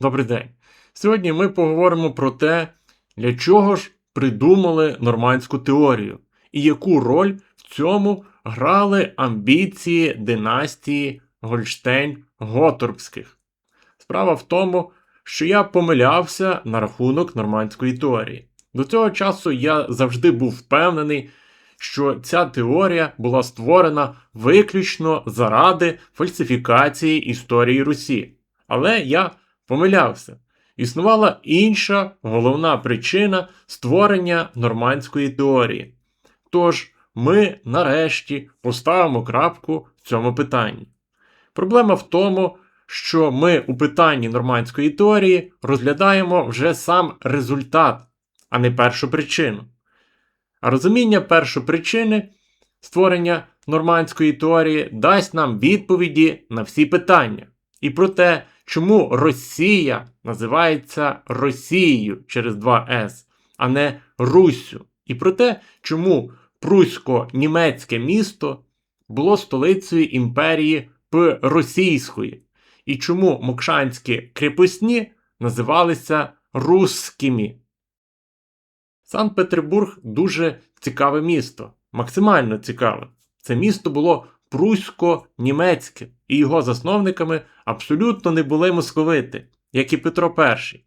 Добрий день. Сьогодні ми поговоримо про те, для чого ж придумали нормандську теорію і яку роль в цьому грали амбіції династії Гольштейн-Готорбських. Справа в тому, що я помилявся на рахунок нормандської теорії. До цього часу я завжди був впевнений, що ця теорія була створена виключно заради фальсифікації історії Русі. Але я помилявся. Існувала інша головна причина створення нормандської теорії. Тож ми нарешті поставимо крапку в цьому питанні. Проблема в тому, що ми у питанні нормандської теорії розглядаємо вже сам результат, а не першу причину. А розуміння першопричини створення нормандської теорії дасть нам відповіді на всі питання. І про те, чому Росія називається Росією через 2С, а не Руссю. І про те, чому Прусько-німецьке місто було столицею імперії Російської, і чому мокшанські крепосні називалися Русскими. Санкт-Петербург дуже цікаве місто, максимально цікаве. Це місто було прусько-німецьке, і його засновниками абсолютно не були московити, як і Петро І.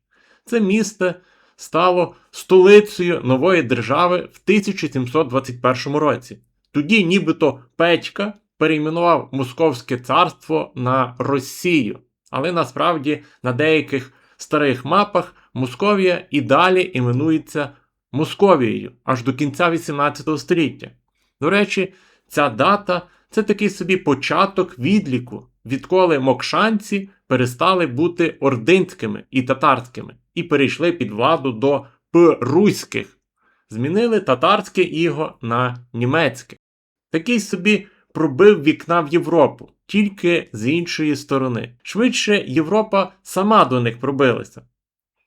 Це місто стало столицею нової держави в 1721 році. Тоді, нібито Петька перейменував Московське царство на Росію, але насправді на деяких старих мапах Московія і далі іменується Московією аж до кінця 18 століття. До речі, ця дата це такий собі початок відліку, відколи мокшанці перестали бути ординськими і татарськими і перейшли під владу до П-руських, змінили татарське іго на німецьке. Такий собі пробив вікна в Європу, тільки з іншої сторони. Швидше Європа сама до них пробилася.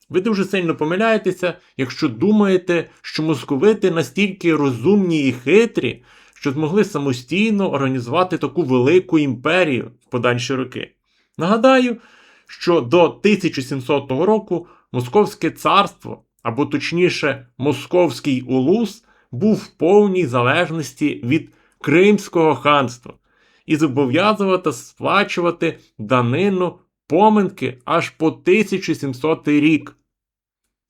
Ви дуже сильно помиляєтеся, якщо думаєте, що московити настільки розумні і хитрі, що змогли самостійно організувати таку велику імперію в подальші роки. Нагадаю, що до 1700 року Московське царство, або точніше, Московський улус, був в повній залежності від Кримського ханства і зобов'язувати сплачувати данину поминки аж по 1700 рік.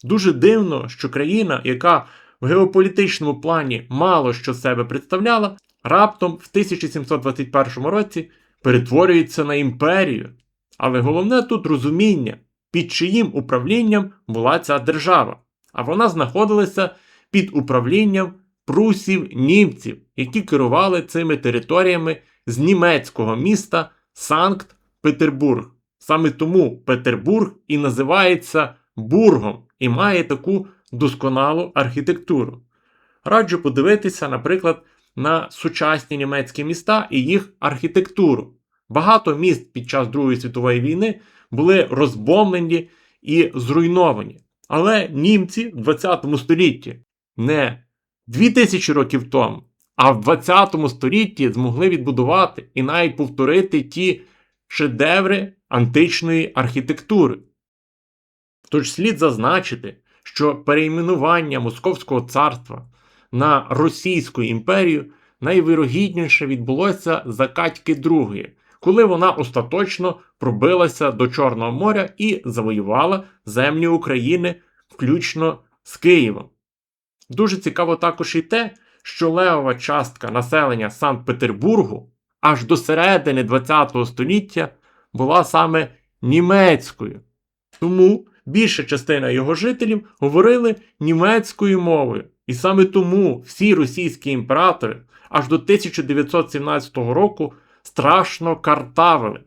Дуже дивно, що країна, яка в геополітичному плані мало що себе представляла, раптом в 1721 році перетворюється на імперію. Але головне тут розуміння, під чиїм управлінням була ця держава. А вона знаходилася під управлінням прусів німців, які керували цими територіями з німецького міста Санкт-Петербург. Саме тому Петербург і називається Бургом і має таку досконалу архітектуру. Раджу подивитися, наприклад, на сучасні німецькі міста і їх архітектуру. Багато міст під час Другої світової війни були розбомлені і зруйновані. Але німці в 20 столітті не 2000 років тому, а в 20 столітті змогли відбудувати і навіть повторити ті шедеври античної архітектури. Тож слід зазначити, що перейменування Московського царства на Російську імперію найвирогідніше відбулося за Катьки II, коли вона остаточно пробилася до Чорного моря і завоювала землі України, включно з Києвом. Дуже цікаво також і те, що левова частка населення Санкт-Петербургу аж до середини ХХ століття була саме німецькою. Тому більша частина його жителів говорили німецькою мовою. І саме тому всі російські імператори аж до 1917 року страшно картавили.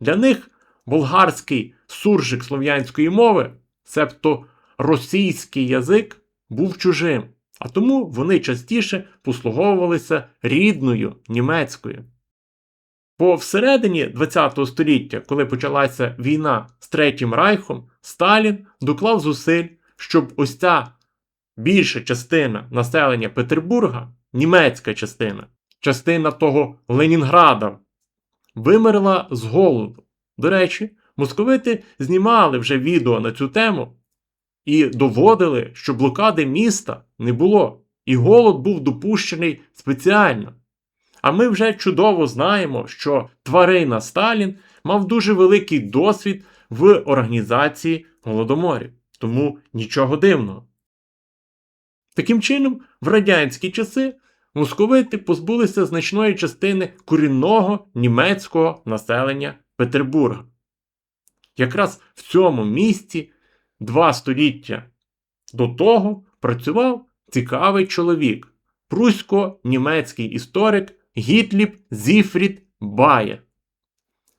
Для них болгарський суржик слов'янської мови, себто російський язик, був чужим, а тому вони частіше послуговувалися рідною німецькою. Бо всередині ХХ століття, коли почалася війна з Третім Райхом, Сталін доклав зусиль, щоб ось ця більша частина населення Петербурга, німецька частина, частина того Ленінграда, вимерла з голоду. До речі, московити знімали вже відео на цю тему і доводили, що блокади міста не було, і голод був допущений спеціально. А ми вже чудово знаємо, що тварина Сталін мав дуже великий досвід в організації голодоморів, тому нічого дивного. Таким чином, в радянські часи московити позбулися значної частини корінного німецького населення Петербурга. Якраз в цьому місті два століття до того працював цікавий чоловік, прусько-німецький історик Гітліп Зіфрід Баєр.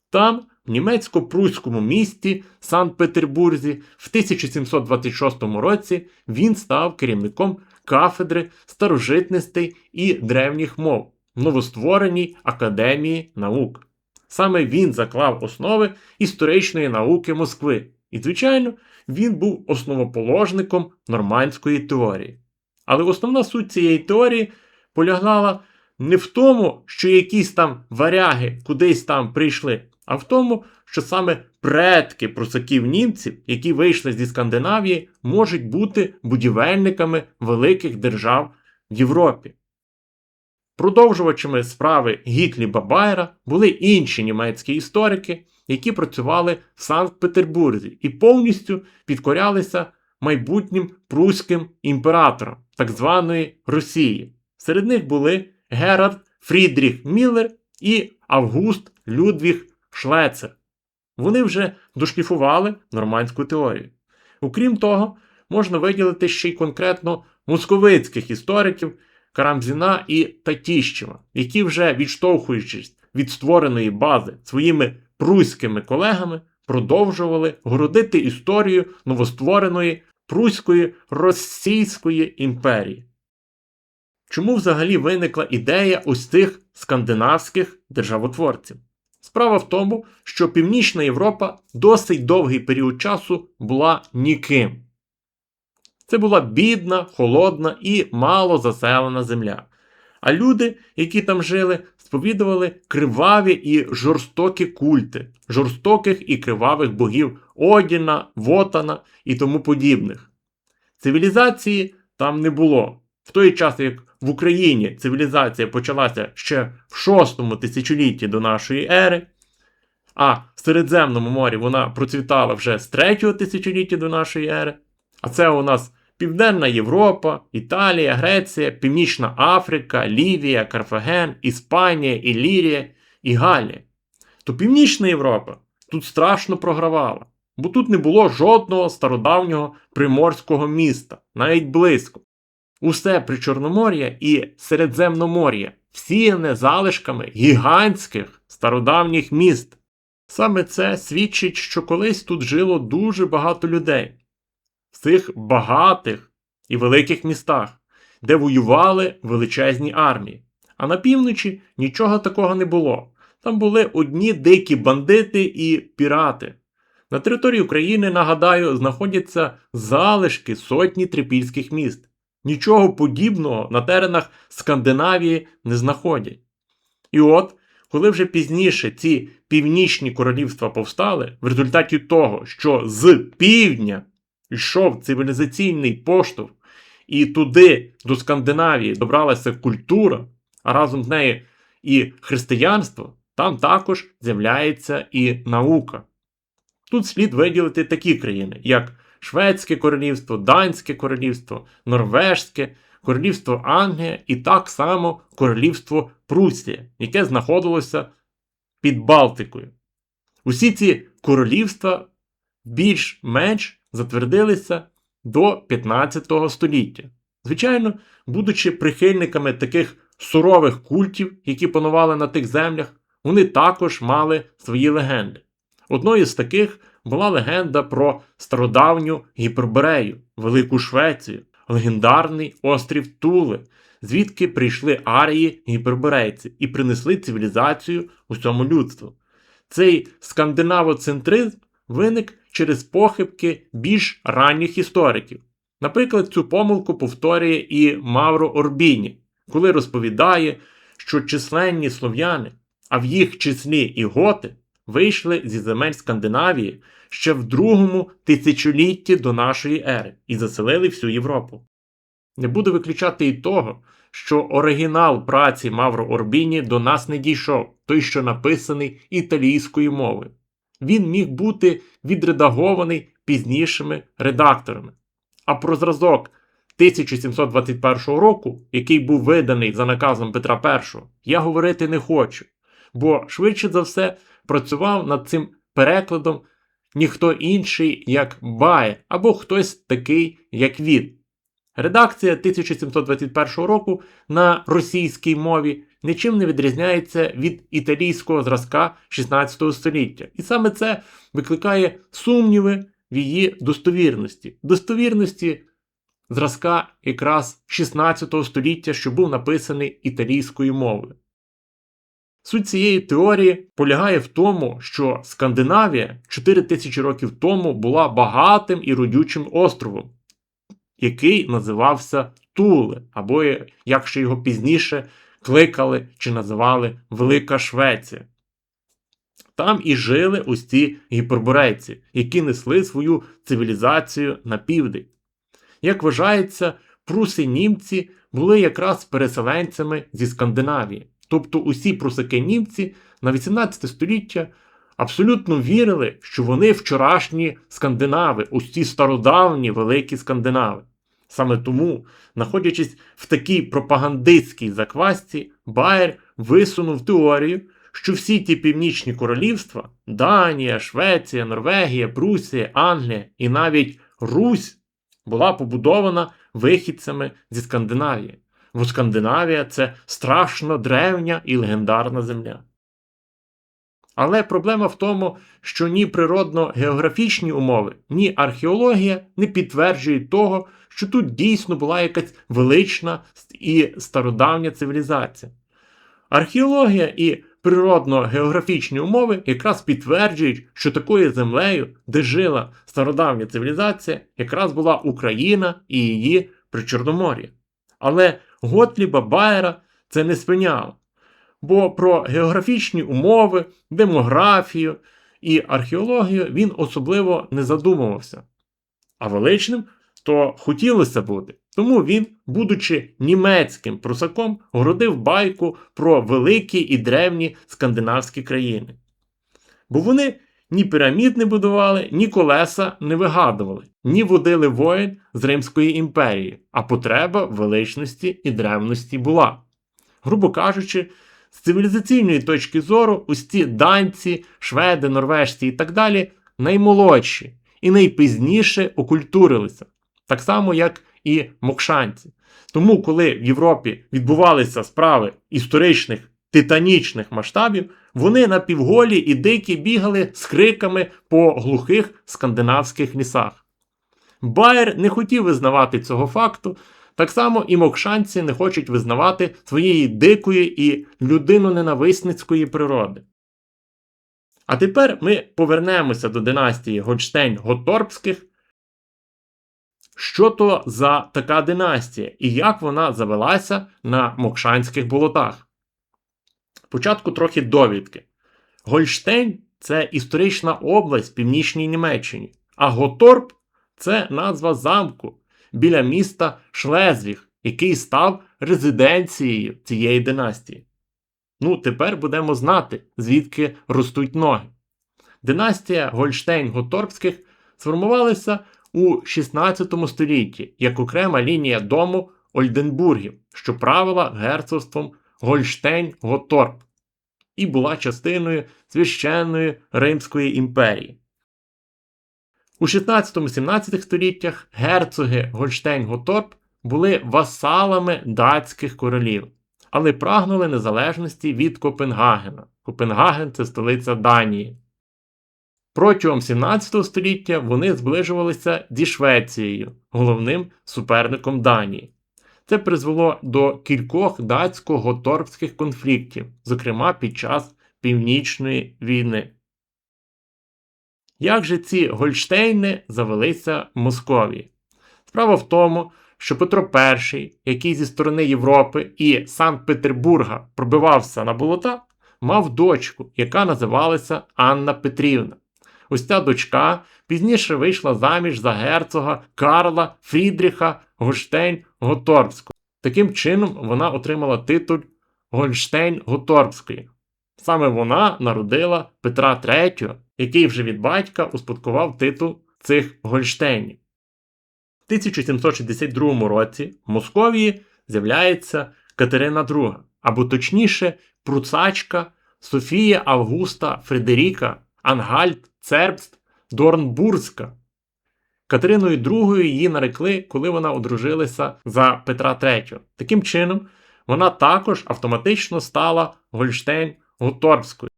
Там, в німецько-пруському місті Санкт-Петербурзі, в 1726 році він став керівником кафедри старожитностей і древніх мов в новоствореній Академії наук. Саме він заклав основи історичної науки Москви, і, звичайно, він був основоположником нормандської теорії. Але основна суть цієї теорії полягала не в тому, що якісь там варяги кудись там прийшли, а в тому, що саме предки прусаків німців, які вийшли зі Скандинавії, можуть бути будівельниками великих держав в Європі. Продовжувачами справи Гітліба Байера були інші німецькі історики, які працювали в Санкт-Петербурзі і повністю підкорялися майбутнім пруським імператорам так званої Росії. Серед них були Герард Фрідріх Міллер і Август Людвіг Шлецер. Вони вже дошліфували нормандську теорію. Окрім того, можна виділити ще й конкретно московицьких істориків Карамзіна і Татіщева, які вже відштовхуючись від створеної бази своїми пруськими колегами, продовжували городити історію новоствореної Пруської Російської імперії. Чому взагалі виникла ідея ось цих скандинавських державотворців? Справа в тому, що Північна Європа досить довгий період часу була ніким. Це була бідна, холодна і мало заселена земля. А люди, які там жили, сповідували криваві і жорстокі культи, жорстоких і кривавих богів Одіна, Вотана і тому подібних. Цивілізації там не було. В той час, як в Україні цивілізація почалася ще в шостому тисячолітті до нашої ери, а в Середземному морі вона процвітала вже з третього тисячоліття до нашої ери. А це у нас Південна Європа, Італія, Греція, Північна Африка, Лівія, Карфаген, Іспанія, Ілірія і Галія. То Північна Європа тут страшно програвала, бо тут не було жодного стародавнього приморського міста, навіть близько. Усе Причорномор'я і Середземномор'я всіяне залишками гігантських стародавніх міст. Саме це свідчить, що колись тут жило дуже багато людей в цих багатих і великих містах, де воювали величезні армії. А на півночі нічого такого не було. Там були одні дикі бандити і пірати. На території України, нагадаю, знаходяться залишки сотні трипільських міст. Нічого подібного на теренах Скандинавії не знаходять. І от, коли вже пізніше ці північні королівства повстали, в результаті того, що з півдня йшов цивілізаційний поштовх, і туди, до Скандинавії, добралася культура, а разом з нею і християнство, там також з'являється і наука. Тут слід виділити такі країни, як Шведське королівство, Данське королівство, Норвежське, Королівство Англія і так само Королівство Прусія, яке знаходилося під Балтикою. Усі ці королівства більш-менш затвердилися до 15 століття. Звичайно, будучи прихильниками таких сурових культів, які панували на тих землях, вони також мали свої легенди. Одною з таких була легенда про стародавню Гіперборею, Велику Швецію, легендарний острів Туле, звідки прийшли арії гіперборейці і принесли цивілізацію усьому людству. Цей скандинавоцентризм виник через похибки більш ранніх істориків. Наприклад, цю помилку повторює і Мавро Орбіні, коли розповідає, що численні слов'яни, а в їх числі і готи, вийшли зі земель Скандинавії ще в другому тисячолітті до нашої ери і заселили всю Європу. Не буду виключати і того, що оригінал праці Мавро Орбіні до нас не дійшов, той, що написаний італійською мовою. Він міг бути відредагований пізнішими редакторами. А про зразок 1721 року, який був виданий за наказом Петра І, я говорити не хочу, бо швидше за все працював над цим перекладом ніхто інший, як Баєр, або хтось такий, як він. Редакція 1721 року на російській мові нічим не відрізняється від італійського зразка 16 століття. І саме це викликає сумніви в її достовірності. Достовірності зразка якраз 16 століття, що був написаний італійською мовою. Суть цієї теорії полягає в тому, що Скандинавія 4 тисячі років тому була багатим і родючим островом, який називався Туле, або як ще його пізніше кликали чи називали Велика Швеція. Там і жили ось ці гіперборейці, які несли свою цивілізацію на південь. Як вважається, пруси німці були якраз переселенцями зі Скандинавії. Тобто усі прусаки німці на 18 століття абсолютно вірили, що вони вчорашні скандинави, усі стародавні великі скандинави. Саме тому, знаходячись в такій пропагандистській заквасті, Байер висунув теорію, що всі ті північні королівства Данія, Швеція, Норвегія, Прусія, Англія і навіть Русь була побудована вихідцями зі Скандинавії. Бо Скандинавія це страшно древня і легендарна земля. Але проблема в тому, що ні природно-географічні умови, ні археологія не підтверджують того, що тут дійсно була якась велична і стародавня цивілізація. Археологія і природно-географічні умови якраз підтверджують, що такою землею, де жила стародавня цивілізація, якраз була Україна і її Причорномор'я. Але Готліба Байера це не спиняло. Бо про географічні умови, демографію і археологію він особливо не задумувався. А величним то хотілося бути. Тому він, будучи німецьким прусаком, городив байку про великі і древні скандинавські країни. Бо вони ні пірамід не будували, ні колеса не вигадували, ні водили воїн з Римської імперії, а потреба величності і древності була. Грубо кажучи, з цивілізаційної точки зору, ці данці, шведи, норвежці і так далі наймолодші і найпізніше окультурилися, так само, як і мокшанці. Тому, коли в Європі відбувалися справи історичних титанічних масштабів, вони напівголі і дикі бігали з криками по глухих скандинавських лісах. Байер не хотів визнавати цього факту, так само і мокшанці не хочуть визнавати своєї дикої і людиноненависницької природи. А тепер ми повернемося до династії Гольштейн-Готорпських. Що то за така династія і як вона завелася на Мокшанських болотах? Спочатку трохи довідки. Гольштейн це історична область в північній Німеччині, а Готорп це назва замку біля міста Шлезвіг, який став резиденцією цієї династії. Ну, тепер будемо знати, звідки ростуть ноги. Династія Гольштейн-Готорпських сформувалася у 16 столітті як окрема лінія дому Ольденбургів, що правила герцогством Гольштейн-Готорп і була частиною священної Римської імперії. У 16-17 століттях герцоги Гольштейн-Готорп були васалами датських королів, але прагнули незалежності від Копенгагена. Копенгаген це столиця Данії. Протягом 17 століття вони зближувалися зі Швецією, головним суперником Данії. Це призвело до кількох датсько-готорпських конфліктів, зокрема під час Північної війни. Як же ці Гольштейни завелися в Московії? Справа в тому, що Петро І, який зі сторони Європи і Санкт Петербурга пробивався на болота, мав дочку, яка називалася Анна Петрівна. Ось ця дочка пізніше вийшла заміж за герцога Карла Фрідріха Гольштейн Готорбського. Таким чином вона отримала титул Гольштейн Готорбської. Саме вона народила Петра III, який вже від батька успадкував титул цих Гольштейнів. В 1762 році в Московії з'являється Катерина II, або точніше, пруцачка Софія Августа Фредеріка Ангальт Цербст Дорнбурзька. Катериною II її нарекли, коли вона одружилася за Петра III. Таким чином, вона також автоматично стала Гольштейн Готорбською.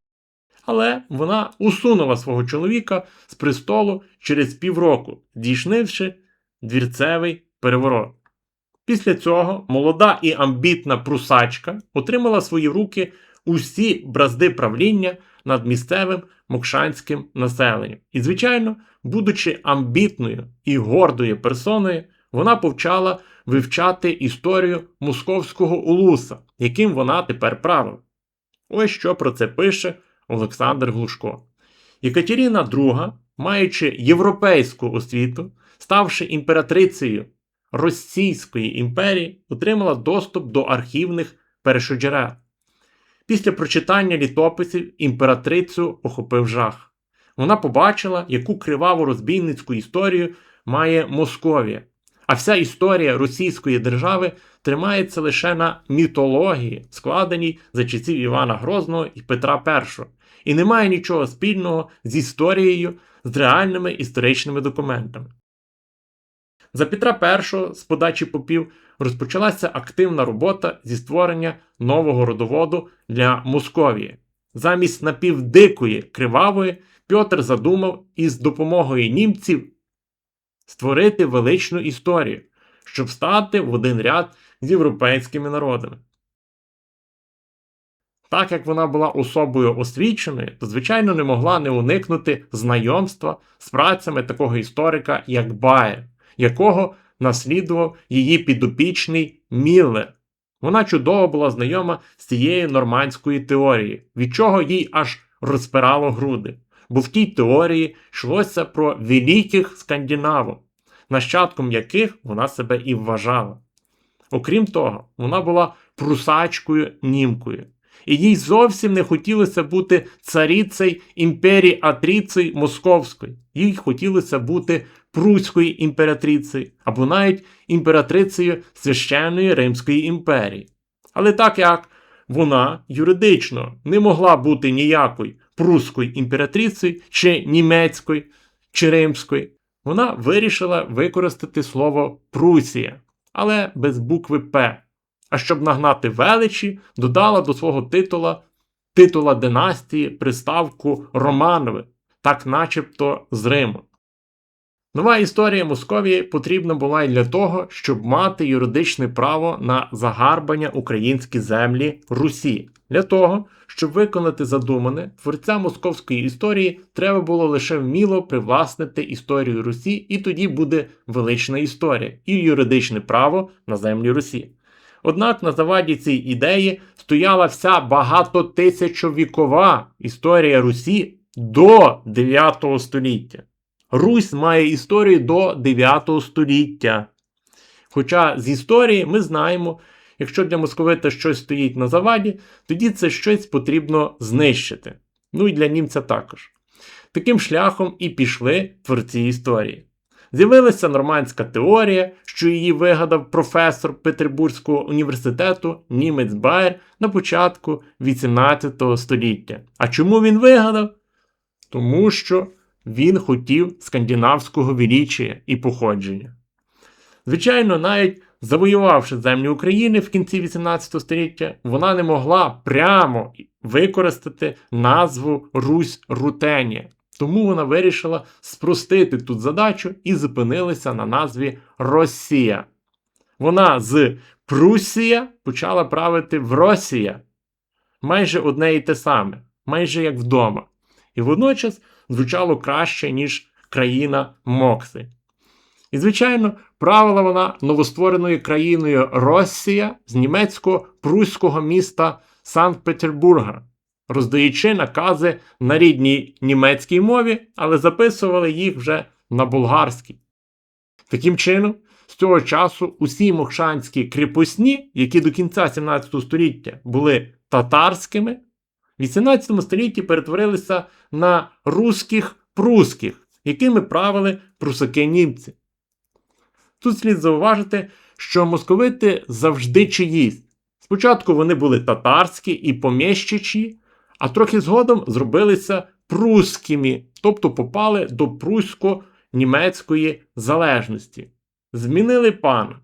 Але вона усунула свого чоловіка з престолу через півроку, здійснивши двірцевий переворот. Після цього молода і амбітна прусачка отримала в свої руки усі бразди правління над місцевим мокшанським населенням. І, звичайно, будучи амбітною і гордою персоною, вона повчала вивчати історію московського улуса, яким вона тепер правила. Ось що про це пише Олександр Глушко. Екатерина II, маючи європейську освіту, ставши імператрицею Російської імперії, отримала доступ до архівних першоджерел. Після прочитання літописів імператрицю охопив жах. Вона побачила, яку криваву розбійницьку історію має Московія. А вся історія Російської держави тримається лише на мітології, складеній за часів Івана Грозного і Петра І, і не має нічого спільного з історією, з реальними історичними документами. За Петра І з подачі попів розпочалася активна робота зі створення нового родоводу для Московії. Замість напівдикої кривавої Петр задумав із допомогою німців створити величну історію, щоб стати в один ряд з європейськими народами. Так як вона була особою освіченою, то, звичайно, не могла не уникнути знайомства з працями такого історика, як Байер, якого наслідував її підопічний Міллер. Вона чудово була знайома з цією нормандською теорією, від чого їй аж розпирало груди. Бо в тій теорії йшлося про великих скандинавів, нащадком яких вона себе і вважала. Окрім того, вона була прусачкою німкою, і їй зовсім не хотілося бути царицею імперії Атріцеї Московської. Їй хотілося бути Пруською імператрицею або навіть імператрицею священної Римської імперії. Але так як вона юридично не могла бути ніякою прусською імператрицею чи німецькою чи римською, вона вирішила використати слово Прусія, але без букви П. А щоб нагнати величі, додала до свого титула титула династії приставку Романови, так начебто з Риму. Нова історія Московії потрібна була й для того, щоб мати юридичне право на загарбання українські землі Русі. Для того, щоб виконати задумане, творця московської історії треба було лише вміло привласнити історію Русі, і тоді буде велична історія і юридичне право на землі Русі. Однак на заваді цій ідеї стояла вся багатотисячовікова історія Русі до 9 століття. Русь має історію до 9 століття. Хоча з історії ми знаємо, якщо для московита щось стоїть на заваді, тоді це щось потрібно знищити. Ну і для німця також. Таким шляхом і пішли творці історії. З'явилася нормандська теорія, що її вигадав професор Петербурзького університету німець Байер на початку 18 століття. А чому він вигадав? Тому що він хотів скандинавського величія і походження. Звичайно, навіть завоювавши землю України в кінці 18 століття, вона не могла прямо використати назву Русь Рутенія. Тому вона вирішила спростити тут задачу і зупинилася на назві Росія. Вона з Прусія почала правити в Росія. Майже одне і те саме, майже як вдома. І водночас звучало краще, ніж країна Мокси. І, звичайно, правила вона новоствореною країною Росія з німецько-пруського міста Санкт-Петербурга. роздаючи накази на рідній німецькій мові, але записували їх вже на болгарській. Таким чином, з цього часу усі мокшанські кріпосні, які до кінця 17 століття були татарськими, 18 столітті перетворилися на русських прусських, якими правили прусаки німці. Тут слід зауважити, що московити завжди чиїсь. Спочатку вони були татарські і поміщичі, а трохи згодом зробилися прусскими, тобто попали до прусько-німецької залежності. Змінили пана.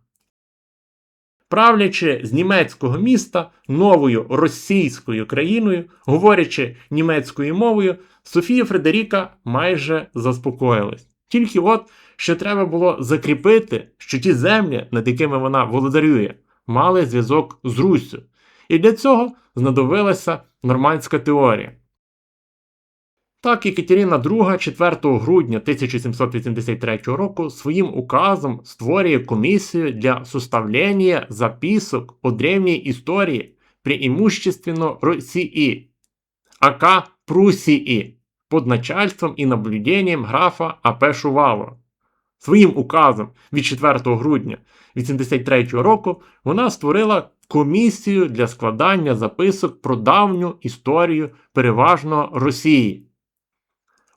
Правлячи з німецького міста новою російською країною, говорячи німецькою мовою, Софія Фредеріка майже заспокоїлась. Тільки от що треба було закріпити, що ті землі, над якими вона володарює, мали зв'язок з Руссю. І для цього знадобилася нормандська теорія. Так, Екатерина II 4 грудня 1783 року своїм указом створює комісію для составлення записок о древній історії преимущественно Росії, АК Пруссии, под начальством і наблюдением графа А.П. Шувалова. Своїм указом від 4 грудня 1983 року вона створила комісію для складання записок про давню історію переважно Росії.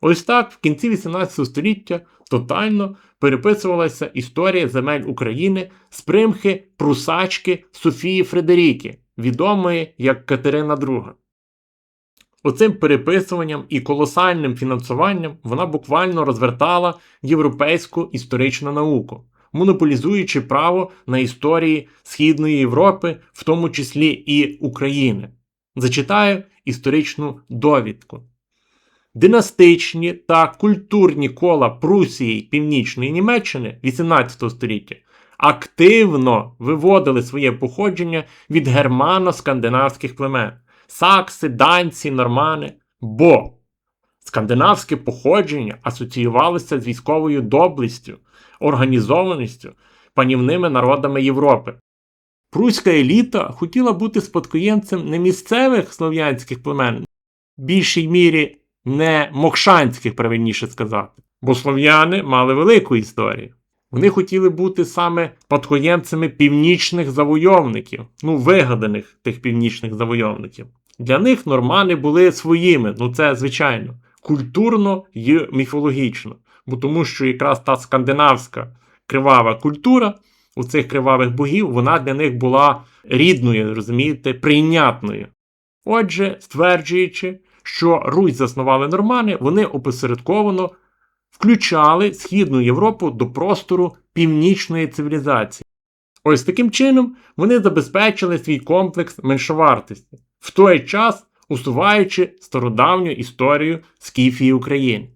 Ось так в кінці 18 століття тотально переписувалася історія земель України з примхи прусачки Софії Фредеріки, відомої як Катерина II. Оцим переписуванням і колосальним фінансуванням вона буквально розвертала європейську історичну науку, монополізуючи право на історії Східної Європи, в тому числі і України. Зачитаю історичну довідку. Династичні та культурні кола Прусії Північної Німеччини 18 століття активно виводили своє походження від германо-скандинавських племен сакси, данці, нормани. Бо скандинавське походження асоціювалося з військовою доблістю, організованістю панівними народами Європи. Пруська еліта хотіла бути спадкоємцем не місцевих слов'янських племен, в більшій мірі не мокшанських, правильніше сказати, бо слов'яни мали велику історію. Вони хотіли бути саме спадкоємцями північних завойовників, ну, вигаданих тих північних завойовників. Для них нормани були своїми, ну це звичайно, культурно і міфологічно. Бо тому що якраз та скандинавська кривава культура у цих кривавих богів, вона для них була рідною, розумієте, прийнятною. Отже, стверджуючи, що Русь заснували нормани, вони опосередковано включали Східну Європу до простору північної цивілізації. Ось таким чином вони забезпечили свій комплекс меншовартості, в той час усуваючи стародавню історію Скіфії України.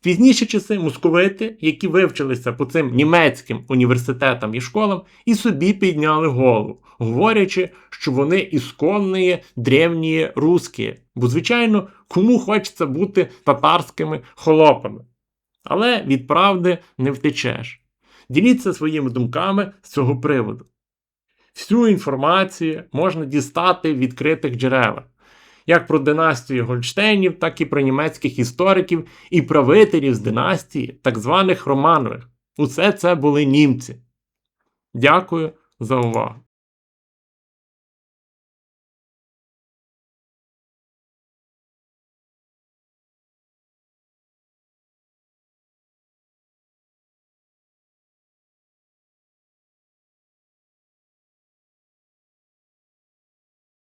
В пізніші часи московити, які вивчилися по цим німецьким університетам і школам, і собі підняли голову, говорячи, що вони ісконні древні русські, бо, звичайно, кому хочеться бути татарськими холопами. Але від правди не втечеш. Діліться своїми думками з цього приводу. Всю інформацію можна дістати в відкритих джерелах, як про династію Гольштейнів, так і про німецьких істориків і правителів з династії, так званих Романових. Усе це були німці. Дякую за увагу.